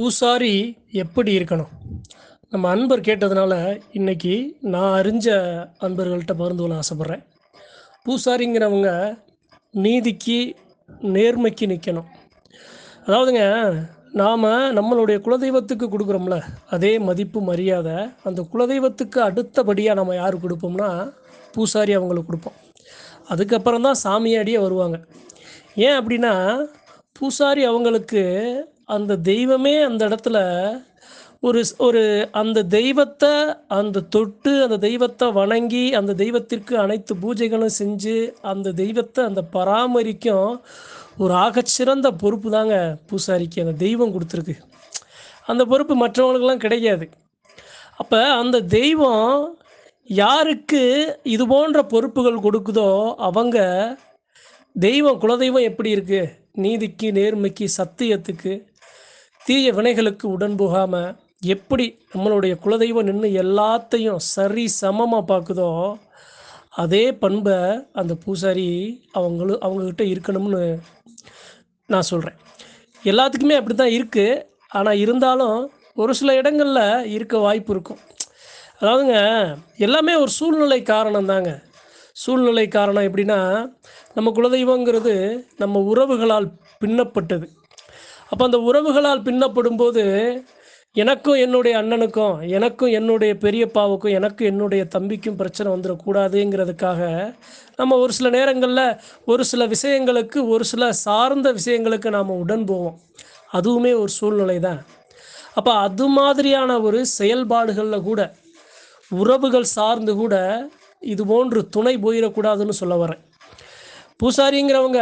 பூசாரி எப்படி இருக்கணும்? நம்ம அன்பர் கேட்டதுனால இன்னைக்கு நான் அறிஞ்ச அன்பர்கள்ட்ட பகிர்ந்து கொள்ள ஆசைப்பட்றேன். பூசாரிங்கிறவங்க நீதிக்கு நேர்மைக்கு நிற்கணும் அதாவதுங்க நாம் நம்மளுடைய குலதெய்வத்துக்கு கொடுக்குறோம்ல அதே மதிப்பு மரியாதை அந்த குலதெய்வத்துக்கு அடுத்தபடியாக நம்ம யார் கொடுப்போம்னா பூசாரி அவங்களுக்கு கொடுப்போம். அதுக்கப்புறம் தான் சாமியாடியே வருவாங்க. ஏன் அப்படின்னா பூசாரி அவங்களுக்கு அந்த தெய்வமே அந்த இடத்துல ஒரு ஸ்- ஒரு அந்த தெய்வத்தை அந்த தொட்டு அந்த தெய்வத்தை வணங்கி அந்த தெய்வத்திற்கு அனைத்து பூஜைகளும் செஞ்சு அந்த தெய்வத்தை அந்த பராமரிக்கும் ஒரு ஆகச்சிறந்த பொறுப்பு தாங்க பூசாரிக்கு அந்த தெய்வம் கொடுத்துருக்கு. அந்த பொறுப்பு மற்றவங்களுக்கெல்லாம் கிடைக்காது. அப்போ அந்த தெய்வம் யாருக்கு இது போன்ற பொறுப்புகள் கொடுக்குதோ அவங்க தெய்வம் குலதெய்வம் எப்படி இருக்குது நீதிக்கு நேர்மைக்கு சத்தியத்துக்கு தீய வினைகளுக்கு உடன்போகாமல் எப்படி நம்மளுடைய குலதெய்வம் நின்று எல்லாத்தையும் சரி சமமாக பார்க்குதோ அதே பண்பை அந்த பூசாரி அவங்களும் அவங்கக்கிட்ட இருக்கணும்னு நான் சொல்கிறேன் எல்லாத்துக்குமே அப்படி தான் இருக்குது ஆனால் இருந்தாலும் ஒரு சில இடங்களில் இருக்க வாய்ப்பு இருக்கும். அதாவதுங்க எல்லாமே ஒரு சூழ்நிலை காரணம் தாங்க. சூழ்நிலை காரணம் எப்படின்னா நம்ம குலதெய்வங்கிறது நம்ம உறவுகளால் பின்னப்பட்டது. அப்போ அந்த உறவுகளால் பின்னப்படும் போது எனக்கும் என்னுடைய அண்ணனுக்கும் எனக்கும் என்னுடைய பெரியப்பாவுக்கும் எனக்கும் என்னுடைய தம்பிக்கும் பிரச்சனை வந்துடக்கூடாதுங்கிறதுக்காக நம்ம ஒரு சில நேரங்களில் ஒரு சில விஷயங்களுக்கு ஒரு சில சார்ந்த விஷயங்களுக்கு நாம் உடன் போவோம் அதுவுமே ஒரு சூழ்நிலை தான் அப்போ அது மாதிரியான ஒரு செயல்பாடுகளில் கூட உறவுகள் சார்ந்து கூட இது போன்று துணை போயிடக்கூடாதுன்னு சொல்ல வரேன். பூசாரிங்கிறவங்க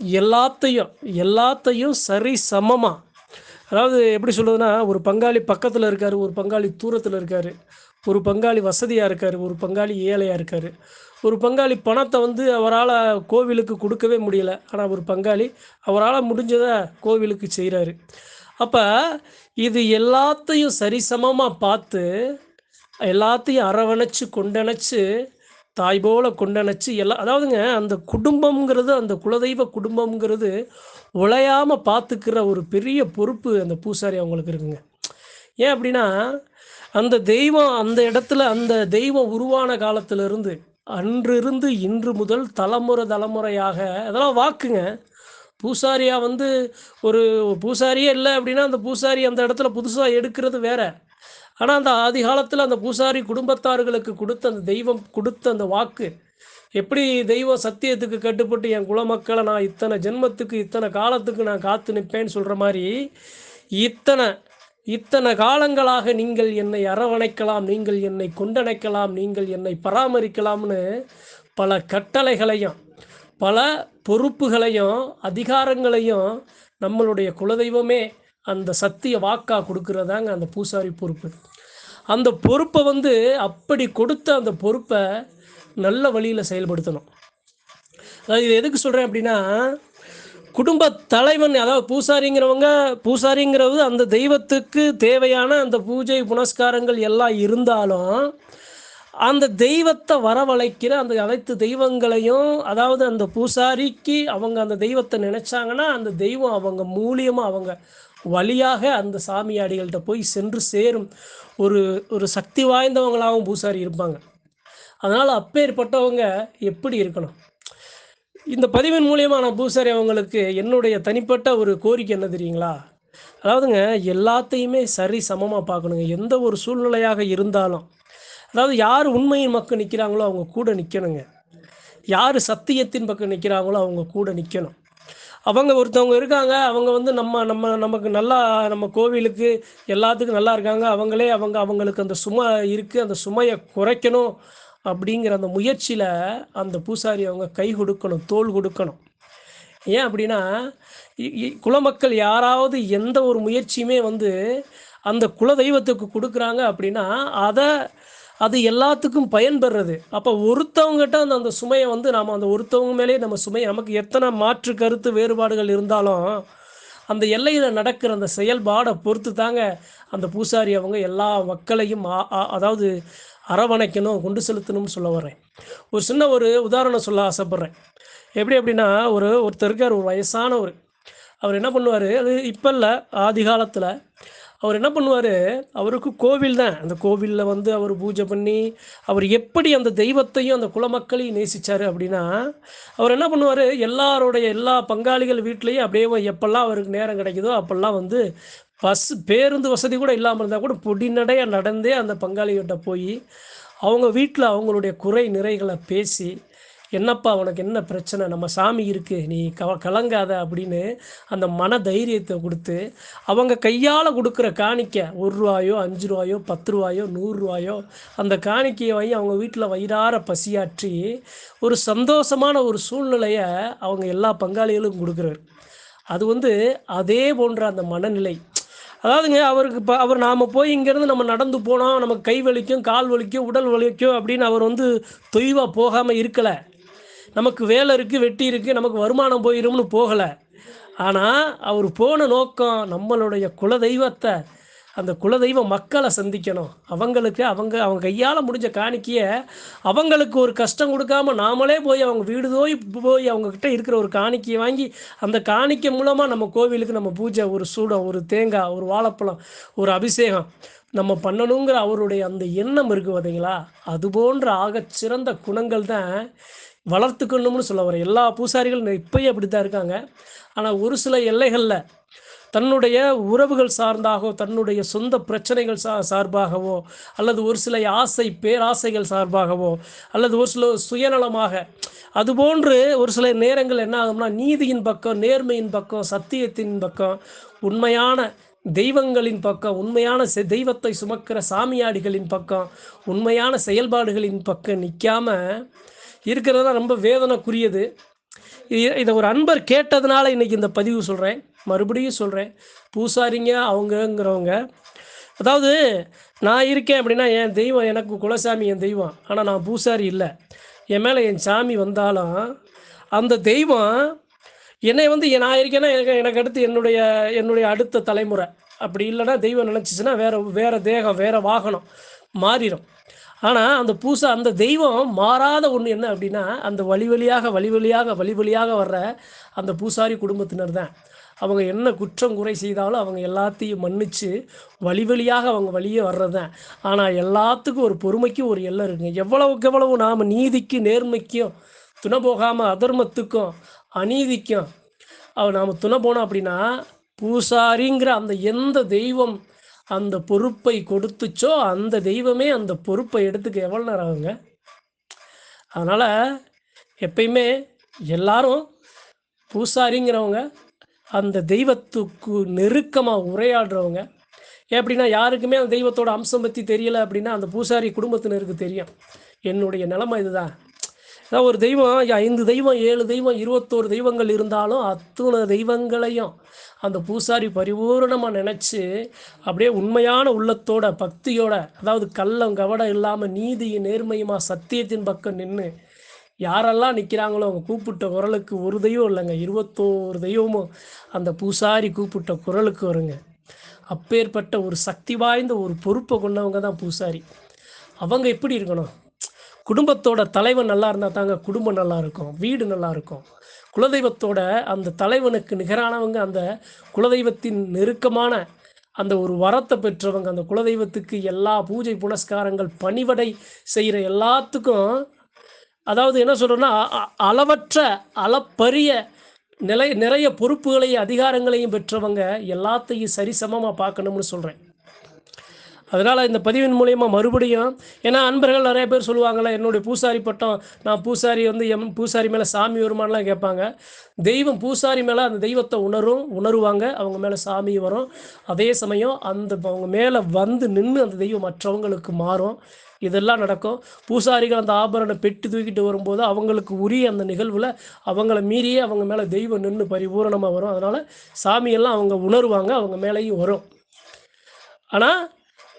எல்லாத்தையும் எல்லாத்தையும் சரி சமமாக அதாவது எப்படி சொல்லுதுன்னா ஒரு பங்காளி பக்கத்தில் இருக்கார் ஒரு பங்காளி தூரத்தில் இருக்கார் ஒரு பங்காளி வசதியாக இருக்கார் ஒரு பங்காளி ஏழையாக இருக்கார். ஒரு பங்காளி பணத்தை வந்து அவரால் கோவிலுக்கு கொடுக்கவே முடியல. ஆனால் ஒரு பங்காளி அவரால் முடிஞ்சதை கோவிலுக்கு செய்கிறாரு அப்போ இது எல்லாத்தையும் சரிசமமாக பார்த்து எல்லாத்தையும் அரவணைச்சு கொண்டணைச்சு தாய் போல கொண்டணைச்சு எல்லாம் அதாவதுங்க அந்த குடும்பம்ங்கிறது அந்த குலதெய்வ குடும்பம்ங்கிறது உழையாமல் பார்த்துக்கிற ஒரு பெரிய பொறுப்பு அந்த பூசாரி அவங்களுக்கு இருக்குங்க. ஏன் அப்படின்னா அந்த தெய்வம் அந்த இடத்துல அந்த தெய்வம் உருவான காலத்திலிருந்து அன்றிருந்து இன்று முதல் தலைமுறை தலைமுறையாக அதெல்லாம் வாக்குங்க. பூசாரியாக வந்து ஒரு பூசாரியே இல்லை அப்படின்னா அந்த பூசாரி அந்த இடத்துல புதுசாக எடுக்கிறது வேற. ஆனால் அந்த ஆதி காலத்தில் அந்த பூசாரி குடும்பத்தார்களுக்கு கொடுத்த அந்த தெய்வம் கொடுத்த அந்த வாக்கு எப்படி தெய்வம் சத்தியத்துக்கு கட்டுப்பட்டு என் குலமக்களை நான் இத்தனை ஜென்மத்துக்கு இத்தனை காலத்துக்கு நான் காத்து நிற்பேன்னு சொல்கிற மாதிரி இத்தனை இத்தனை காலங்களாக நீங்கள் என்னை அரவணைக்கலாம் நீங்கள் என்னை கொண்டணைக்கலாம் நீங்கள் என்னை பராமரிக்கலாம்னு பல கட்டளைகளையும் பல பொறுப்புகளையும் அதிகாரங்களையும் நம்மளுடைய குலதெய்வமே அந்த சத்திய வாக்கா கொடுக்கறதாங்க அந்த பூசாரி பொறுப்பு. அந்த பொறுப்பை வந்து அப்படி கொடுத்த அந்த பொறுப்பை நல்ல வழியில் செயல்படுத்தணும். அதாவது இது எதுக்கு சொல்கிறேன் அப்படின்னா குடும்ப தலைவன் அதாவது பூசாரிங்கிறவங்க பூசாரிங்கிறது அந்த தெய்வத்துக்கு தேவையான அந்த பூஜை புனஸ்காரங்கள் எல்லாம் இருந்தாலும் அந்த தெய்வத்தை வரவழைக்கிற அந்த அனைத்து தெய்வங்களையும் அதாவது அந்த பூசாரிக்கு அவங்க அந்த தெய்வத்தை நினைச்சாங்கன்னா அந்த தெய்வம் அவங்க மூலியமாக அவங்க வழியாக அந்த சாமியாடிகள்கிட்ட போய் சென்று சேரும். ஒரு ஒரு சக்தி வாய்ந்தவங்களாகவும் பூசாரி இருப்பாங்க. அதனால் அப்பேற்பட்டவங்க எப்படி இருக்கணும்? இந்த பதிவின் மூலியமா நான் பூசாரி அவங்களுக்கு என்னுடைய தனிப்பட்ட ஒரு கோரிக்கை என்ன தெரியுங்களா? அதாவதுங்க எல்லாத்தையுமே சரி சமமாக பார்க்கணுங்க. எந்த ஒரு சூழ்நிலையாக இருந்தாலும். அதாவது யார் உண்மையின் மக்கள் நிற்கிறாங்களோ அவங்க கூட நிற்கணுங்க யார் சத்தியத்தின் பக்கம் நிற்கிறாங்களோ அவங்க கூட நிற்கணும் அவங்க ஒருத்தவங்க இருக்காங்க அவங்க வந்து நம்ம நம்ம நமக்கு நல்லா நம்ம கோவிலுக்கு எல்லாத்துக்கும் நல்லா இருக்காங்க அவங்களே அவங்க அவங்களுக்கு அந்த சுமை இருக்குது அந்த சுமையை குறைக்கணும் அப்படிங்கிற அந்த முயற்சியில் அந்த பூசாரி அவங்க கை கொடுக்கணும் தோள் கொடுக்கணும். ஏன் அப்படின்னா இ- இ- குலமக்கள் யாராவது எந்த ஒரு முயற்சியுமே வந்து அந்த குலதெய்வத்துக்கு கொடுக்குறாங்க அப்படின்னா அதை அது எல்லாத்துக்கும் பயன்பெறுறது அப்போ ஒருத்தவங்ககிட்ட அந்த அந்த சுமையை வந்து நாம் அந்த ஒருத்தவங்க மேலேயே நம்ம சுமையை நமக்கு எத்தனை மாற்று கருத்து வேறுபாடுகள் இருந்தாலும் அந்த எல்லையில் நடக்கிற அந்த செயல்பாடை பொறுத்து தாங்க அந்த பூசாரி அவங்க எல்லா மக்களையும் ஆ- அதாவது அரவணைக்கணும் கொண்டு செலுத்தணும்னு சொல்ல வரேன் ஒரு சின்ன ஒரு உதாரணம் சொல்ல ஆசைப்பட்றேன். எப்படி அப்படின்னா ஒரு ஒருத்தருக்கார் ஒரு வயசானவர். அவர் என்ன பண்ணுவார்? அது இப்போ இல்லை ஆதி காலத்தில் அவர் என்ன பண்ணுவார்? அவருக்கு கோவில் தான். அந்த கோவிலில் வந்து அவர் பூஜை பண்ணி அவர் எப்படி அந்த தெய்வத்தையும் அந்த குலமக்களையும் நேசிச்சார் அப்படின்னா அவர் என்ன பண்ணுவார்? எல்லாருடைய எல்லா பங்காளிகள் வீட்லேயும் அப்படியே எப்பெல்லாம் அவருக்கு நேரம் கிடைக்குதோ அப்போல்லாம் வந்து பஸ் பேருந்து வசதி கூட இல்லாமல் இருந்தால் கூட பொடிநடையாக நடந்தே அந்த பங்காளிகிட்ட போய் அவங்க வீட்டில் அவங்களுடைய குறை நிறைகளை பேசி என்னப்பா உனக்கு என்ன பிரச்சனை? நம்ம சாமி இருக்குது நீ க கலங்காத அப்படின்னு அந்த மன தைரியத்தை கொடுத்து அவங்க கையால் கொடுக்குற காணிக்கை ஒரு ரூபாயோ அஞ்சு ரூபாயோ பத்து ரூபாயோ நூறுரூவாயோ அந்த காணிக்கையை வாங்கி அவங்க வீட்டில் வயிறார பசியாற்றி ஒரு சந்தோஷமான ஒரு சூழ்நிலையை அவங்க எல்லா பங்காளிகளும் கொடுக்குறாரு. அது வந்து அதே போன்ற அந்த மனநிலை. அதாவதுங்க அவருக்கு இப்போ அவர் நாம் போய் இங்கேருந்து நம்ம நடந்து போனோம் நமக்கு கை வலிக்கும் கால் வலிக்கும் உடல் வலிக்கும் அப்படின்னு அவர் வந்து தொய்வாக போகாமல் இருக்கலை. நமக்கு வேலை இருக்குது வெட்டி இருக்குது நமக்கு வருமானம் போயிரும்னு போகலை. ஆனால் அவர் போன நோக்கம் நம்மளுடைய குலதெய்வத்தை அந்த குலதெய்வ மக்களை சந்திக்கணும். அவங்களுக்கு அவங்க அவங்க கையால் முடிஞ்ச காணிக்கையை அவங்களுக்கு ஒரு கஷ்டம் கொடுக்காம நாமளே போய் அவங்க வீடு போய் போய் அவங்கக்கிட்ட இருக்கிற ஒரு காணிக்கையை வாங்கி அந்த காணிக்கை மூலமாக நம்ம கோவிலுக்கு நம்ம பூஜை ஒரு சூடம் ஒரு தேங்காய் ஒரு வாழைப்பழம் ஒரு அபிஷேகம் நம்ம பண்ணணுங்கிற அவருடைய அந்த எண்ணம் இருக்குது பார்த்தீங்களா அது போன்ற ஆகச்சிறந்த குணங்கள் தான் வளர்த்துக்கணும்னு சொல்ல வரேன். எல்லா பூசாரிகளும் இப்பயும் அப்படி தான் இருக்காங்க. ஆனால் ஒரு சில எல்லைகளில் தன்னுடைய உறவுகள் சார்ந்தாகவோ தன்னுடைய சொந்த பிரச்சனைகள் சா சார்பாகவோ அல்லது ஒரு சில ஆசை பேராசைகள் சார்பாகவோ அல்லது ஒரு சில சுயநலமாக அதுபோன்று ஒரு சில நேரங்கள் என்ன ஆகும்னா நீதியின் பக்கம் நேர்மையின் பக்கம் சத்தியத்தின் பக்கம் உண்மையான தெய்வங்களின் பக்கம் உண்மையான செ தெய்வத்தை சுமக்கிற சாமியாடிகளின் பக்கம் உண்மையான செயல்பாடுகளின் பக்கம் நிற்காம இருக்கிறது தான் ரொம்ப வேதனைக்குரியது. இதை ஒரு அன்பர் கேட்டதுனால இன்றைக்கி இந்த பதிவு சொல்கிறேன் மறுபடியும் சொல்கிறேன் பூசாரிங்க அவங்கங்கிறவங்க. அதாவது நான் இருக்கேன் அப்படின்னா என் தெய்வம் எனக்கு குலசாமி என் தெய்வம். ஆனால் நான் பூசாரி இல்லை. என் மேலே என் சாமி வந்தாலும் அந்த தெய்வம் என்னை வந்து நான் இருக்கேன்னா எனக்கு எனக்கு அடுத்து என்னுடைய என்னுடைய அடுத்த தலைமுறை. அப்படி இல்லைன்னா தெய்வம் நினச்சிச்சின்னா வேறு வேறு தேகம் வேறு வாகனம் மாறிடும் ஆனால் அந்த பூசா அந்த தெய்வம் மாறாத ஒன்று என்ன அப்படின்னா அந்த வழி வழியாக வழி வழியாக வழி வழியாக வர்ற அந்த பூசாரி குடும்பத்தினர் தான். அவங்க என்ன குற்றம் குறை செய்தாலும் அவங்க எல்லாத்தையும் மன்னிச்சு வழி வழியாக அவங்க வழியே வர்றது தான். ஆனால் எல்லாத்துக்கும் ஒரு பொறுமைக்கும் ஒரு எல்லை இருக்குங்க. எவ்வளவுக்கு எவ்வளவு நாம் நீதிக்கு நேர்மைக்கும் துணை போகாமல் அதர்மத்துக்கும் அநீதிக்கும் அவ நாம் துணை போனோம் அப்படின்னா பூசாரிங்கிற அந்த எந்த தெய்வம் அந்த பொறுப்பை கொடுத்துச்சோ அந்த தெய்வமே அந்த பொறுப்பை எடுத்துக்க எவ்வளோ நேரம் ஆகுங்க? அதனால் எப்பயுமே எல்லாரும் பூசாரிங்கிறவங்க அந்த தெய்வத்துக்கு நெருக்கமாக உரையாடுறவங்க. எப்படின்னா யாருக்குமே அந்த தெய்வத்தோட அம்சம் பற்றி தெரியலை அப்படின்னா அந்த பூசாரி குடும்பத்தினருக்கு தெரியும். என்னுடைய நிலமை இதுதான். ஒரு தெய்வம் ஐந்து தெய்வம் ஏழு தெய்வம் இருபத்தோரு தெய்வங்கள் இருந்தாலும் அத்துணை தெய்வங்களையும் அந்த பூசாரி பரிபூரணமாக நினச்சி அப்படியே உண்மையான உள்ளத்தோட பக்தியோட அதாவது கள்ளம் கவடம் இல்லாமல் நீதியும் நேர்மையுமா சத்தியத்தின் பக்கம் நின்று யாரெல்லாம் நிற்கிறாங்களோ அவங்க கூப்பிட்ட குரலுக்கு ஒரு தெய்வம் இல்லைங்க இருபத்தோரு தெய்வமும் அந்த பூசாரி கூப்பிட்ட குரலுக்கு வருங்க. அப்பேற்பட்ட ஒரு சக்தி வாய்ந்த ஒரு பொறுப்பை கொண்டவங்க தான் பூசாரி. அவங்க எப்படி இருக்கணும்? குடும்பத்தோட தலைவன் நல்லா இருந்தால் தாங்க குடும்பம் நல்லா இருக்கும் வீடு நல்லா இருக்கும். குலதெய்வத்தோட அந்த தலைவனுக்கு நிகரானவங்க அந்த குலதெய்வத்தின் நெருக்கமான அந்த ஒரு வரத்தை பெற்றவங்க அந்த குலதெய்வத்துக்கு எல்லா பூஜை புனஸ்காரங்கள் பணிவடை செய்கிற எல்லாத்துக்கும் அதாவது என்ன சொல்கிறோன்னா அளவற்ற அளப்பரிய நிலை நிறைய பொறுப்புகளையும் அதிகாரங்களையும் பெற்றவங்க எல்லாத்தையும் சரிசமமாக பார்க்கணும்னு சொல்கிறேன் அதனால் இந்த பதிவின் மூலயமா மறுபடியும் ஏன்னா அன்பர்கள் நிறைய பேர் சொல்லுவாங்கள்ல என்னுடைய பூசாரி பட்டம் நான் பூசாரி வந்து எம் பூசாரி மேலே சாமி வருமானலாம் கேட்பாங்க. தெய்வம் பூசாரி மேலே அந்த தெய்வத்தை உணரும் உணருவாங்க அவங்க மேலே சாமி வரும். அதே சமயம் அந்த அவங்க மேலே வந்து நின்று அந்த தெய்வம் மற்றவங்களுக்கு மாறும். இதெல்லாம் நடக்கும். பூசாரிகள் அந்த ஆபரண பெட்டி தூக்கிட்டு வரும்போது அவங்களுக்கு உரிய அந்த நிகழ்வில் அவங்கள மீறியே அவங்க மேலே தெய்வம் நின்று பரிபூரணமாக வரும். அதனால் சாமியெல்லாம் அவங்க உணருவாங்க அவங்க மேலேயும் வரும். ஆனால்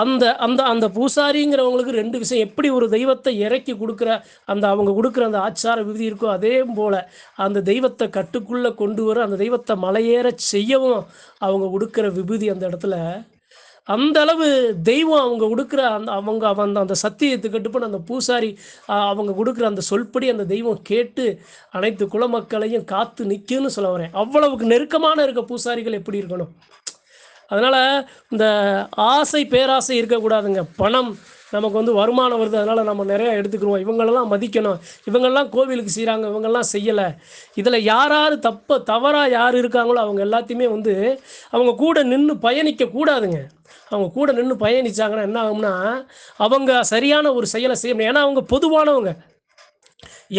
அந்த அந்த அந்த பூசாரிங்கிறவங்களுக்கு ரெண்டு விஷயம். எப்படி ஒரு தெய்வத்தை இறக்கி கொடுக்குற அந்த அவங்க கொடுக்குற அந்த ஆச்சார விதி இருக்கோ அதே போல் அந்த தெய்வத்தை கட்டுக்குள்ளே கொண்டு வர அந்த தெய்வத்தை மலையேற செய்யவும் அவங்க கொடுக்குற விபூதி அந்த இடத்துல அந்த அளவு தெய்வம் அவங்க கொடுக்குற அந்த அவங்க அந்த அந்த சத்தியத்துக்கு கட்டுப்பட்டு அந்த பூசாரி அவங்க கொடுக்குற அந்த சொல்படி அந்த தெய்வம் கேட்டு அனைத்து குலமக்களையும் காத்து நிற்குன்னு சொல்ல வரேன். அவ்வளவுக்கு நெருக்கமான இருக்க பூசாரிகள் எப்படி இருக்கணும்? அதனால் இந்த ஆசை பேராசை இருக்கக்கூடாதுங்க. பணம் நமக்கு வந்து வருமானம் வருது அதனால் நம்ம நிறையா எடுத்துக்கிறோம் இவங்களெல்லாம் மதிக்கணும். இவங்கெல்லாம் கோவிலுக்கு செய்கிறாங்க இவங்கெல்லாம் செய்யலை. இதில் யார் யார் தப்ப தவறாக யார் இருக்காங்களோ அவங்க எல்லாத்தையுமே வந்து அவங்க கூட நின்று பயணிக்க கூடாதுங்க. அவங்க கூட நின்று பயணிச்சாங்கன்னா என்ன ஆகும்னா அவங்க சரியான ஒரு செயலை செய்ய முடியும். ஏன்னா அவங்க பொதுவானவங்க.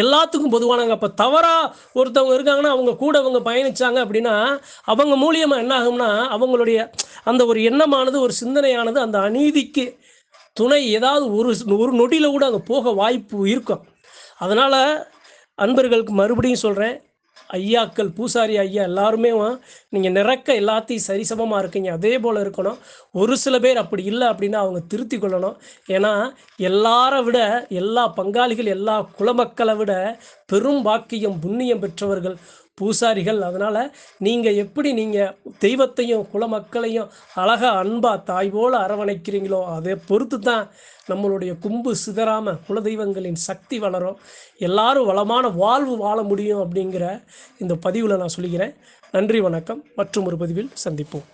எல்லாத்துக்கும் பொதுவானவங்க. அப்போ தவறாக ஒருத்தவங்க இருக்காங்கன்னா அவங்க கூட அவங்க பயணிச்சாங்க அப்படின்னா அவங்க மூலியமாக என்ன ஆகும்னா அவங்களுடைய அந்த ஒரு எண்ணமானது ஒரு சிந்தனையானது அந்த அநீதிக்கு துணை ஏதாவது ஒரு ஒரு நொடியில் கூட அங்கே போக வாய்ப்பு இருக்கும். அதனால் அன்பர்களுக்கு மறுபடியும் சொல்கிறேன் ஐயாக்கள் பூசாரி ஐயா எல்லாருமே நீங்கள் நிறக்க எல்லாத்தையும் சரிசமமாக இருக்கீங்க. அதே போல் இருக்கணும். ஒரு சில பேர் அப்படி இல்லை அப்படின்னா அவங்க திருத்தி கொள்ளணும். ஏன்னா எல்லாரை விட எல்லா பங்காளிகள் எல்லா குலமக்களை விட பெரும் பாக்கியம் புண்ணியம் பெற்றவர்கள். பூசாரிகள். அதனால் நீங்கள் எப்படி நீங்கள் தெய்வத்தையும் குலமக்களையும் அழகாக அன்பாக தாய் போல் அரவணைக்கிறீங்களோ அதை பொறுத்து தான் நம்மளுடைய கும்பு சிதறாமல் குலதெய்வங்களின் சக்தி வளரும். எல்லாரும் வளமான வாழ்வு வாழ முடியும் அப்படிங்கிற இந்த பதிவில் நான் சொல்லிக்கிறேன். நன்றி வணக்கம். மற்றும் ஒரு பதிவில் சந்திப்போம்.